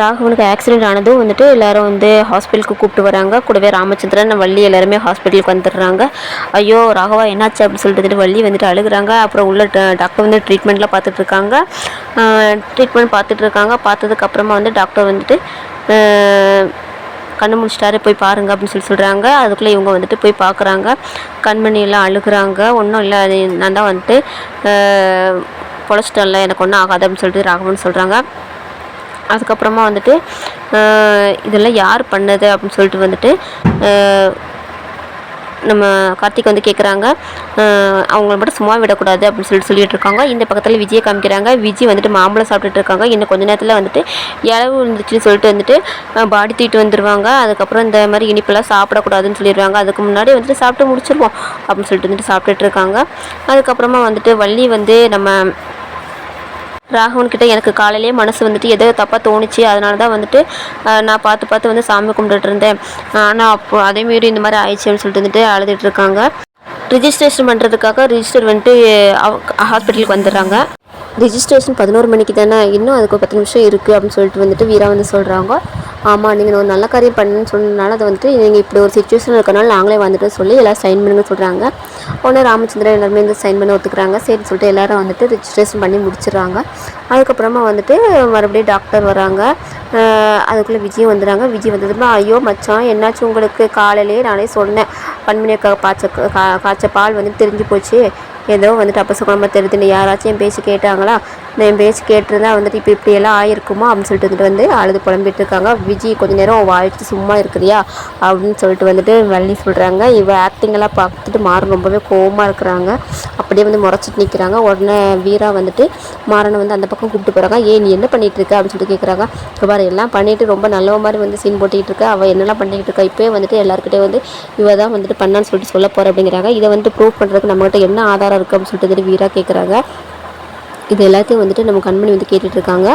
ராகவனுக்கு accident ஆனதும் வந்துட்டு எல்லாரும் வந்து ஹாஸ்பிட்டலுக்கு கூப்பிட்டு வராங்க. கூடவே ராமச்சந்திரன் வள்ளி எல்லாருமே ஹாஸ்பிட்டலுக்கு வந்துடுறாங்க. ஐயோ ராகவா என்னாச்சு அப்படின்னு சொல்லிட்டு வள்ளி வந்துட்டு அழுகுறாங்க. அப்புறம் உள்ள ட- டாக்டர் வந்து ட்ரீட்மெண்ட்லாம் பார்த்துட்டு இருக்காங்க ட்ரீட்மெண்ட் பார்த்துட்டு இருக்காங்க பார்த்ததுக்கப்புறமா வந்து டாக்டர் வந்துட்டு கண் கண்ணு முடிச்சிட்டாரு போய் பாருங்க அப்படின்னு சொல்லி சொல்கிறாங்க அதுக்குள்ளே இவங்க வந்துட்டு போய் பார்க்குறாங்க. கண்மணியெல்லாம் அழுகுறாங்க. ஒன்றும் இல்லை நான் தான் வந்துட்டு பொழைச்சிட்டோம்ல எனக்கு ஒன்றும் ஆகாது அப்படின்னு சொல்லிட்டு ராகவன் சொல்கிறாங்க அதுக்கப்புறமா வந்துட்டு இதெல்லாம் யார் பண்ணது அப்படின்னு சொல்லிட்டு வந்துட்டு நம்ம கார்த்திக் வந்து கேட்குறாங்க அவங்கள மட்டும் சும்மா விடக்கூடாது அப்படின்னு சொல்லிட்டு சொல்லிட்டு இருக்காங்க. இந்த பக்கத்தில் விஜயை காமிக்கிறாங்க. விஜய் வந்துட்டு மாம்பழம் சாப்பிட்டுட்டு இருக்காங்க. இன்னும் கொஞ்ச நேரத்தில் வந்துட்டு இளவு இருந்துச்சுன்னு சொல்லிட்டு வந்துட்டு பாடி தூக்கிட்டு வந்துடுவாங்க அதுக்கப்புறம் இந்த மாதிரி இனிப்பெல்லாம் சாப்பிடக்கூடாதுன்னு சொல்லிடுவாங்க அதுக்கு முன்னாடி வந்துட்டு சாப்பிட்டு முடிச்சிருவோம் அப்படின்னு சொல்லிட்டு வந்துட்டு சாப்பிட்டுட்டு இருக்காங்க. அதுக்கப்புறமா வந்துட்டு வள்ளி வந்து நம்ம ராகவன்கிட்ட எனக்கு காலையிலேயே மனசு வந்துட்டு ஏதோ தப்பாக தோணுச்சு. அதனால தான் வந்துட்டு நான் பார்த்து பார்த்து வந்து சாமி கும்பிட்டுட்டு இருந்தேன். ஆனால் அப்போ அதே மாரி இந்த மாதிரி ஆயிடுச்சுன்னு சொல்லிட்டு வந்துட்டு அழுதுட்டு இருக்காங்க. ரிஜிஸ்ட்ரேஷன் பண்ணுறதுக்காக ரிஜிஸ்டர் வந்துட்டு ஹாஸ்பிட்டலுக்கு வந்துடுறாங்க. ரிஜிஸ்ட்ரேஷன் பதினோரு மணிக்கு தானே? இன்னும் அதுக்கு ஒரு பத்து நிமிஷம் இருக்குது அப்படின்னு சொல்லிட்டு வந்துட்டு வீரா வந்து சொல்கிறாங்க ஆமாம் நீங்கள் ஒரு நல்ல காரியம் பண்ணுன்னு சொன்னதுனால அதை வந்துட்டு நீங்கள் இப்படி ஒரு சுச்சுவேஷன் இருக்கனால நாங்களே வந்துட்டு சொல்லி எல்லாம் சைன் பண்ணுங்க சொல்கிறாங்க உடனே ராமச்சந்திரன் எல்லாருமே வந்து சைன் பண்ண ஒத்துக்கிறாங்க. சரின்னு சொல்லிட்டு எல்லாரும் வந்துட்டு ரிஜிஸ்ட்ரேஷன் பண்ணி முடிச்சிடுறாங்க. அதுக்கப்புறமா வந்துட்டு மறுபடியும் டாக்டர் வராங்க. அதுக்குள்ளே விஜய் வந்துடுறாங்க. விஜய் வந்ததுமா ஐயோ மச்சான் என்னாச்சு உங்களுக்கு? காலையிலேயே நானே சொன்னேன். பன்மணியக்கா பாய்ச்ச கா காய்ச்ச பால் வந்து தெரிஞ்சு போச்சு. ஏதோ வந்துட்டு அப்பசகுணமாக தெரியுதுன்னு யாராச்சும் என் பேச்சு கேட்டாங்களா? நான் என் பேச்சு கேட்டிருந்தா வந்துட்டு இப்போ இப்படியெல்லாம் ஆயிருக்குமா? அப்படின்னு சொல்லிட்டு வந்துட்டு வந்து அழுது புலம்பிட்டு இருக்காங்க. விஜய் கொஞ்ச நேரம் வாழ்த்து சும்மா இருக்கிறியா? அப்படின்னு சொல்லிட்டு வந்துட்டு வள்ளி சொல்கிறாங்க இவ ஆக்டிங்கெல்லாம் பார்த்துட்டு மாறன் ரொம்பவே கோவமாக இருக்கிறாங்க. அப்படியே வந்து முறைச்சிட்டு நிற்கிறாங்க உடனே வீரா வந்துட்டு மாறனை வந்து அந்த பக்கம் கூப்பிட்டு போகிறாங்க ஏன் நீ என்ன பண்ணிகிட்டு இருக்க? அப்படின்னு சொல்லிட்டு கேட்குறாங்க பாரு எல்லாம் பண்ணிட்டு ரொம்ப நல்ல மாதிரி வந்து சீன் போட்டுக்கிட்டு இருக்கா. அவள் என்னெல்லாம் பண்ணிக்கிட்டு இருக்கா? இப்போயே வந்துட்டு எல்லாருக்கிட்டே வந்து இவ தான் வந்துட்டு பண்ணான்னு சொல்லிட்டு சொல்ல போகிற அப்படிங்கிறாங்க. இதை வந்துட்டு ப்ரூவ் பண்ணுறதுக்கு நம்மகிட்ட என்ன ஆதாரம் இருக்குது அப்படின்னு சொல்லிட்டு வந்துட்டு வீரா கேட்குறாங்க இது எல்லாத்தையும் வந்துட்டு நம்ம கண்மணி வந்து கேட்டுட்ருக்காங்க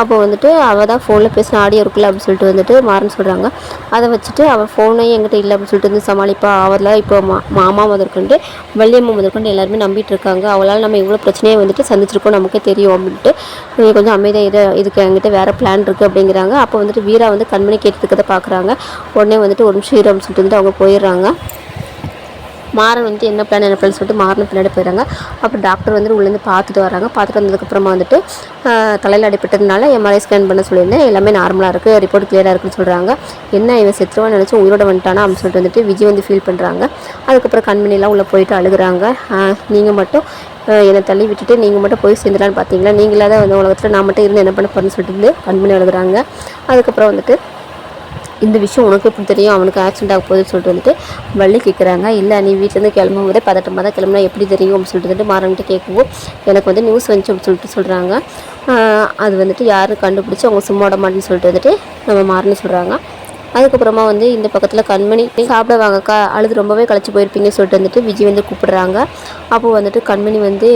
அப்போ வந்துட்டு அவள் தான் ஃபோனில் பேசின ஆடியோ இருக்குல்ல அப்படின்னு சொல்லிட்டு வந்துட்டு மாறன்னு சொல்கிறாங்க அதை வச்சுட்டு அவள் ஃபோனே என்கிட்ட இல்லை அப்படின்னு சொல்லிட்டு வந்து சமாளிப்பா. அவரில் இப்போ மா மாமா முதற்கொண்டு வள்ளியம்மா முதற்கொண்டு எல்லாருமே நம்பிட்டு இருக்காங்க. அவளால் நம்ம இவ்வளோ பிரச்சனையை வந்துட்டு சந்திச்சிருக்கோம். நமக்கே தெரியும் அப்படின்ட்டு. நீங்கள் கொஞ்சம் அமைதியாக இரு. இதுக்கு என்கிட்ட வேறு பிளான் இருக்குது அப்படிங்கிறாங்க. அப்போ வந்துட்டு வீரா வந்து கண்மணி கேட்டுருக்கதை பார்க்குறாங்க உடனே வந்துட்டு ஒரு நிமிஷம் இரு அப்படின்னு சொல்லிட்டு வந்துட்டு அவங்க போயிடுறாங்க. மாறன் வந்து என்ன பிளான் என்ன பிளான் சொல்லிட்டு மாறன் பின்னாடி போயிடறாங்க அப்புறம் டாக்டர் வந்து உள்ளேருந்து பார்த்துட்டு வராங்க. பார்த்துட்டு வந்ததுக்கப்புறமா வந்துட்டு தலையில் அடிபட்டதுனால எம்ஆர்ஐ ஸ்கேன் பண்ண சொல்லியிருந்தேன். எல்லாமே நார்மலாக இருக்குது ரிப்போர்ட் கிளியராக இருக்குன்னு சொல்கிறாங்க என்ன இவன் செத்துருவான்னு நினச்சி உயிரோட வந்துட்டானா அப்படின்னு சொல்லிட்டு வந்துட்டு விஜய் வந்து ஃபீல் பண்ணுறாங்க அதுக்கப்புறம் கண்மணிலாம் உள்ளே போயிட்டு அழுகுறாங்க. நீங்கள் மட்டும் என்னை தள்ளி விட்டுட்டு நீங்கள் மட்டும் போய் சேர்ந்துலான்னு பார்த்தீங்களா? நீங்களாக தான் வந்து உலகத்தில் நான் மட்டும் இருந்து என்ன பண்ண போகிறேன்னு சொல்லிட்டு கண்மணி அழுகிறாங்க. அதுக்கப்புறம் வந்துட்டு இந்த விஷயம் உனக்கு எப்படி தெரியும்? அவனுக்கு ஆக்சிடென்ட் ஆக போகுதுன்னு சொல்லிட்டு வந்துட்டு வள்ளி கேட்குறாங்க இல்லை நீ வீட்டிலேருந்து கிளம்பும் போதே பதட்டமாக தான் கிளம்புனா எப்படி தெரியும் அப்படின்னு சொல்லிட்டு வந்துட்டு மாறன்ட்டு கேட்கவும் எனக்கு வந்து நியூஸ் வந்துச்சு அப்படின்னு சொல்லிட்டு சொல்கிறாங்க அது வந்துட்டு யாரும் கண்டுபிடிச்சி அவங்க சும்மா விட மாட்டேன்னு சொல்லிட்டு வந்துட்டு நம்ம மாறன்னு சொல்கிறாங்க அதுக்கப்புறமா வந்து இந்த பக்கத்தில் கண்மணி சாப்பிட வாங்கக்கா அழுது ரொம்பவே களைச்சி போயிருப்பீங்கன்னு சொல்லிட்டு வந்துட்டு விஜய் வந்து கூப்பிடுறாங்க. அப்போது வந்துட்டு கண்மணி வந்து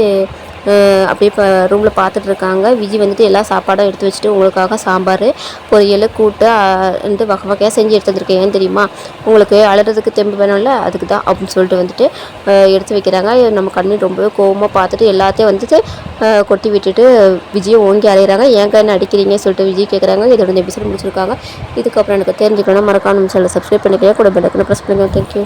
அப்படியே இப்போ ரூமில் பார்த்துட்டு இருக்காங்க. விஜய் வந்துட்டு எல்லா சாப்பாடும் எடுத்து வச்சுட்டு உங்களுக்காக சாம்பார் பொரியல் கூட்டு வந்து வகை வகையாக செஞ்சு எடுத்து வந்திருக்கேன். ஏன் தெரியுமா? உங்களுக்கு அழுறதுக்கு தெம்பு வேணும்ல அதுக்கு தான் அப்படின்னு சொல்லிட்டு வந்துட்டு எடுத்து வைக்கிறாங்க. நம்ம கண்ணு ரொம்பவே கோவமாக பார்த்துட்டு எல்லாத்தையும் வந்துட்டு கொட்டி விட்டுட்டு விஜயை ஓங்கி அலையிறாங்க. ஏன் கண்ணு அடிக்கிறீங்கன்னு சொல்லிட்டு விஜய் கேட்குறாங்க இதோட இந்த எபிசோட் முடிச்சிருக்காங்க. இதுக்கப்புறம் எனக்கு தெரிஞ்சுக்கணும் மறக்காம நம்ம சேனலை சப்ஸ்கிரைப் பண்ணிக்கிறேன் கூட பெல்லைக்கனை ப்ரெஸ் பண்ணுங்க. தேங்க்யூ